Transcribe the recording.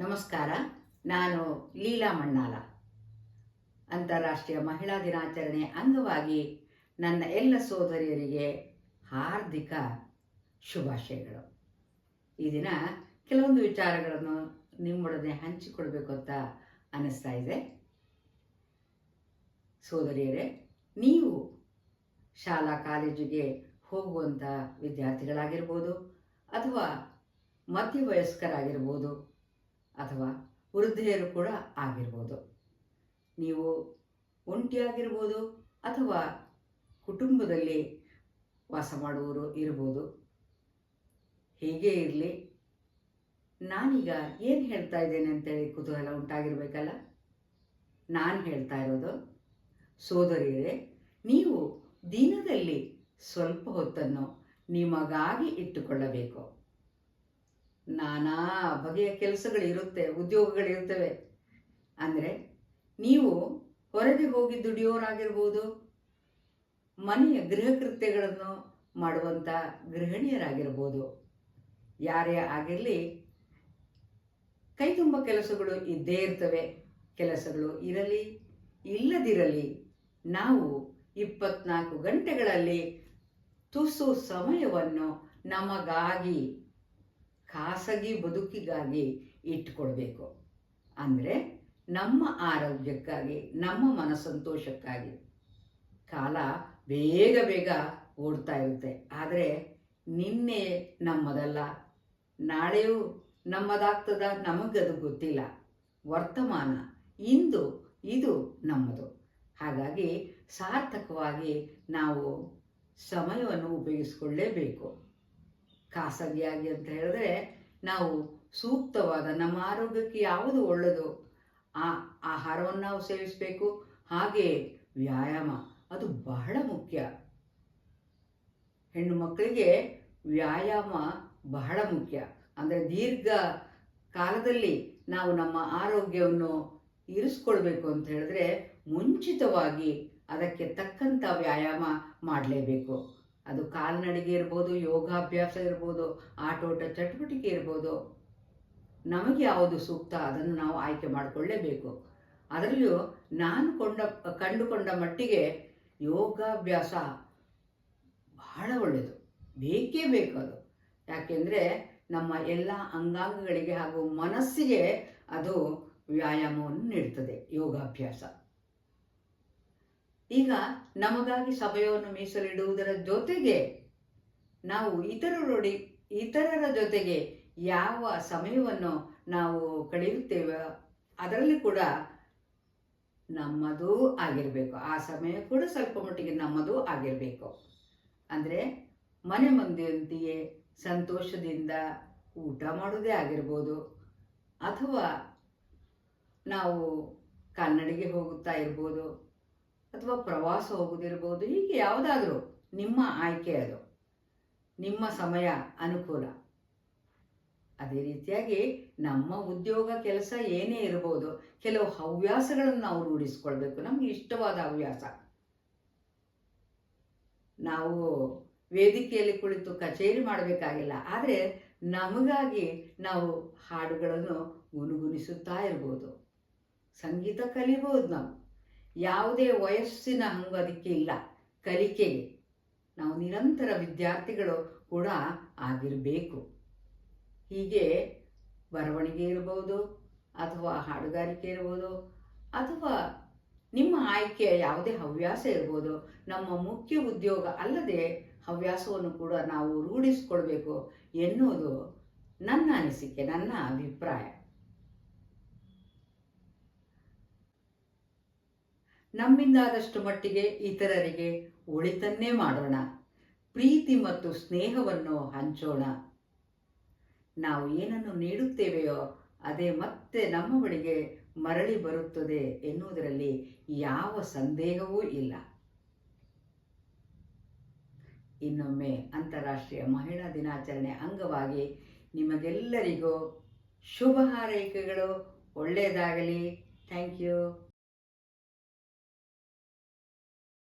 ನಮಸ್ಕಾರ. ನಾನು ಲೀಲಾ ಮಣ್ಣಾಲ. ಅಂತಾರಾಷ್ಟ್ರೀಯ ಮಹಿಳಾ ದಿನಾಚರಣೆ ಅಂಗವಾಗಿ ನನ್ನ ಎಲ್ಲ ಸೋದರಿಯರಿಗೆ ಹಾರ್ದಿಕ ಶುಭಾಶಯಗಳು. ಈ ದಿನ ಕೆಲವೊಂದು ವಿಚಾರಗಳನ್ನು ನಿಮ್ಮೊಡನೆ ಹಂಚಿಕೊಳ್ಬೇಕು ಅಂತ ಅನ್ನಿಸ್ತಾ ಇದೆ. ಸೋದರಿಯರೇ, ನೀವು ಶಾಲಾ ಕಾಲೇಜಿಗೆ ಹೋಗುವಂಥ ವಿದ್ಯಾರ್ಥಿಗಳಾಗಿರ್ಬೋದು ಅಥವಾ ಮಧ್ಯವಯಸ್ಕರಾಗಿರ್ಬೋದು ಅಥವಾ ವೃದ್ಧೆಯರು ಕೂಡ ಆಗಿರ್ಬೋದು. ನೀವು ಒಂಟಿಯಾಗಿರ್ಬೋದು ಅಥವಾ ಕುಟುಂಬದಲ್ಲಿ ವಾಸ ಮಾಡುವವರು ಇರ್ಬೋದು. ಹೀಗೆ ಇರಲಿ. ನಾನೀಗ ಏನು ಹೇಳ್ತಾ ಇದ್ದೇನೆ ಅಂತೇಳಿ ಕುತೂಹಲ ಉಂಟಾಗಿರ್ಬೇಕಲ್ಲ? ನಾನು ಹೇಳ್ತಾ ಇರೋದು, ಸೋದರಿಯರೇ, ನೀವು ದಿನದಲ್ಲಿ ಸ್ವಲ್ಪ ಹೊತ್ತನ್ನು ನಿಮಗಾಗಿ ಇಟ್ಟುಕೊಳ್ಳಬೇಕು. ನಾನಾ ಬಗೆಯ ಕೆಲಸಗಳಿರುತ್ತೆ, ಉದ್ಯೋಗಗಳಿರ್ತವೆ. ಅಂದರೆ ನೀವು ಹೊರಗೆ ಹೋಗಿ ದುಡಿಯೋರಾಗಿರ್ಬೋದು, ಮನೆಯ ಗೃಹ ಕೃತ್ಯಗಳನ್ನು ಮಾಡುವಂಥ ಗೃಹಿಣಿಯರಾಗಿರ್ಬೋದು. ಯಾರೇ ಆಗಿರಲಿ ಕೈ ತುಂಬ ಕೆಲಸಗಳು ಇದ್ದೇ ಇರ್ತವೆ. ಕೆಲಸಗಳು ಇರಲಿ, ಇಲ್ಲದಿರಲಿ, ನಾವು ಇಪ್ಪತ್ನಾಲ್ಕು ಗಂಟೆಗಳಲ್ಲಿ ತುಸು ಸಮಯವನ್ನು ನಮಗಾಗಿ ಖಾಸಗಿ ಬದುಕಿಗಾಗಿ ಇಟ್ಕೊಳ್ಬೇಕು. ಅಂದರೆ ನಮ್ಮ ಆರೋಗ್ಯಕ್ಕಾಗಿ, ನಮ್ಮ ಮನಸ್ಸಂತೋಷಕ್ಕಾಗಿ ಕಾಲ ಬೇಗ ಬೇಗ ಓಡ್ತಾ ಇರುತ್ತೆ. ಆದರೆ ನಿನ್ನೆ ನಮ್ಮದಲ್ಲ, ನಾಳೆಯೂ ನಮ್ಮದಾಗ್ತದ ನಮಗದು ಗೊತ್ತಿಲ್ಲ. ವರ್ತಮಾನ, ಇಂದು ಇದು ನಮ್ಮದು. ಹಾಗಾಗಿ ಸಾರ್ಥಕವಾಗಿ ನಾವು ಸಮಯವನ್ನು ಉಪಯೋಗಿಸ್ಕೊಳ್ಳೇಬೇಕು. ಖಾಸಗಿಯಾಗಿ ಅಂತ ಹೇಳಿದ್ರೆ ನಾವು ಸೂಕ್ತವಾದ, ನಮ್ಮ ಆರೋಗ್ಯಕ್ಕೆ ಯಾವುದು ಒಳ್ಳೆಯದು ಆ ಆಹಾರವನ್ನು ನಾವು ಸೇವಿಸಬೇಕು. ಹಾಗೆ ವ್ಯಾಯಾಮ, ಅದು ಬಹಳ ಮುಖ್ಯ. ಹೆಣ್ಣು ಮಕ್ಕಳಿಗೆ ವ್ಯಾಯಾಮ ಬಹಳ ಮುಖ್ಯ. ಅಂದರೆ ದೀರ್ಘ ಕಾಲದಲ್ಲಿ ನಾವು ನಮ್ಮ ಆರೋಗ್ಯವನ್ನು ಇರಿಸ್ಕೊಳ್ಬೇಕು ಅಂತ ಹೇಳಿದ್ರೆ ಮುಂಚಿತವಾಗಿ ಅದಕ್ಕೆ ತಕ್ಕಂಥ ವ್ಯಾಯಾಮ ಮಾಡಲೇಬೇಕು. ಅದು ಕಾಲ್ನಡಿಗೆ ಇರ್ಬೋದು, ಯೋಗಾಭ್ಯಾಸ ಇರ್ಬೋದು ಆಟೋಟ ಚಟುವಟಿಕೆ ಇರ್ಬೋದು, ನಮಗೆ ಯಾವುದು ಸೂಕ್ತ ಅದನ್ನು ನಾವು ಆಯ್ಕೆ ಮಾಡಿಕೊಳ್ಳೇಬೇಕು. ಅದರಲ್ಲೂ ನಾನು ಕೊಂಡ, ಕಂಡುಕೊಂಡ ಮಟ್ಟಿಗೆ ಯೋಗಾಭ್ಯಾಸ ಬಹಳ ಒಳ್ಳೆಯದು. ಬೇಕೇ ಬೇಕು ಅದು. ಯಾಕೆಂದರೆ ನಮ್ಮ ಎಲ್ಲ ಅಂಗಾಂಗಗಳಿಗೆ ಹಾಗೂ ಮನಸ್ಸಿಗೆ ಅದು ವ್ಯಾಯಾಮವನ್ನು ನೀಡ್ತದೆ ಯೋಗಾಭ್ಯಾಸ. ಈಗ ನಮಗಾಗಿ ಸಮಯವನ್ನು ಮೀಸಲಿಡುವುದರ ಜೊತೆಗೆ ನಾವು ಇತರರೊಡಿ, ಇತರರ ಜೊತೆಗೆ ಯಾವ ಸಮಯವನ್ನು ನಾವು ಕಳೆಯುತ್ತೇವೆ ಅದರಲ್ಲಿ ಕೂಡ ನಮ್ಮದೂ ಆಗಿರಬೇಕು. ಆ ಸಮಯ ಕೂಡ ಸ್ವಲ್ಪ ಮಟ್ಟಿಗೆ ನಮ್ಮದೂ ಆಗಿರಬೇಕು. ಅಂದರೆ ಮನೆ ಮಂದಿಯೊಂದಿಗೆ ಸಂತೋಷದಿಂದ ಊಟ ಮಾಡೋದೇ ಆಗಿರ್ಬೋದು. ಅಥವಾ ನಾವು ಕನ್ನಡಿಗೆ ಹೋಗುತ್ತಾ ಇರ್ಬೋದು. ಅಥವಾ ಪ್ರವಾಸ ಹೋಗೋದಿರ್ಬೋದು ಹೀಗೆ ಯಾವುದಾದ್ರೂ ನಿಮ್ಮ ಆಯ್ಕೆ ಅದು. ನಿಮ್ಮ ಸಮಯ ಅನುಕೂಲ. ಅದೇ ರೀತಿಯಾಗಿ ನಮ್ಮ ಉದ್ಯೋಗ ಕೆಲಸ ಏನೇ ಇರ್ಬೋದು, ಕೆಲವು ಹವ್ಯಾಸಗಳನ್ನು ನಾವು ರೂಢಿಸ್ಕೊಳ್ಬೇಕು. ನಮಗೆ ಇಷ್ಟವಾದ ಹವ್ಯಾಸ. ನಾವು ವೇದಿಕೆಯಲ್ಲಿ ಕುಳಿತು ಕಚೇರಿ ಮಾಡಬೇಕಾಗಿಲ್ಲ, ಆದರೆ ನಮಗಾಗಿ ನಾವು ಹಾಡುಗಳನ್ನು ಗುನುಗುಣಿಸುತ್ತಾ ಇರ್ಬೋದು. ಸಂಗೀತ ಕಲಿಬೋದು ನಾವು. ಯಾವುದೇ ವಯಸ್ಸಿನ ಹಂಗು ಅದಕ್ಕೆ ಇಲ್ಲ. ಕಲಿಕೆಗೆ ನಾವು ನಿರಂತರ ವಿದ್ಯಾರ್ಥಿಗಳು ಕೂಡ ಆಗಿರಬೇಕು. ಹೀಗೆ ಬರವಣಿಗೆ ಇರ್ಬೋದು, ಅಥವಾ ಹಾಡುಗಾರಿಕೆ ಇರ್ಬೋದು, ಅಥವಾ ನಿಮ್ಮ ಆಯ್ಕೆಯ ಯಾವುದೇ ಹವ್ಯಾಸ ಇರ್ಬೋದು, ನಮ್ಮ ಮುಖ್ಯ ಉದ್ಯೋಗ ಅಲ್ಲದೆ ಹವ್ಯಾಸವನ್ನು ಕೂಡ ನಾವು ರೂಢಿಸಿಕೊಳ್ಬೇಕು ಎನ್ನುವುದು ನನ್ನ ಅನಿಸಿಕೆ, ನನ್ನ ಅಭಿಪ್ರಾಯ. ನಮ್ಮಿಂದಾದಷ್ಟು ಮಟ್ಟಿಗೆ ಇತರರಿಗೆ ಉಳಿತನ್ನೇ ಮಾಡೋಣ. ಪ್ರೀತಿ ಮತ್ತು ಸ್ನೇಹವನ್ನು ಹಂಚೋಣ. ನಾವು ಏನನ್ನು ನೀಡುತ್ತೇವೆಯೋ ಅದೇ ಮತ್ತೆ ನಮ್ಮ ಬಳಿಗೆ ಮರಳಿ ಬರುತ್ತದೆ ಎನ್ನುವುದರಲ್ಲಿ ಯಾವ ಸಂದೇಹವೂ ಇಲ್ಲ. ಇನ್ನೊಮ್ಮೆ ಅಂತಾರಾಷ್ಟ್ರೀಯ ಮಹಿಳಾ ದಿನಾಚರಣೆ ಅಂಗವಾಗಿ ನಿಮಗೆಲ್ಲರಿಗೂ ಶುಭ ಹಾರೈಕೆಗಳು. ಒಳ್ಳೆಯದಾಗಲಿ. Thank you.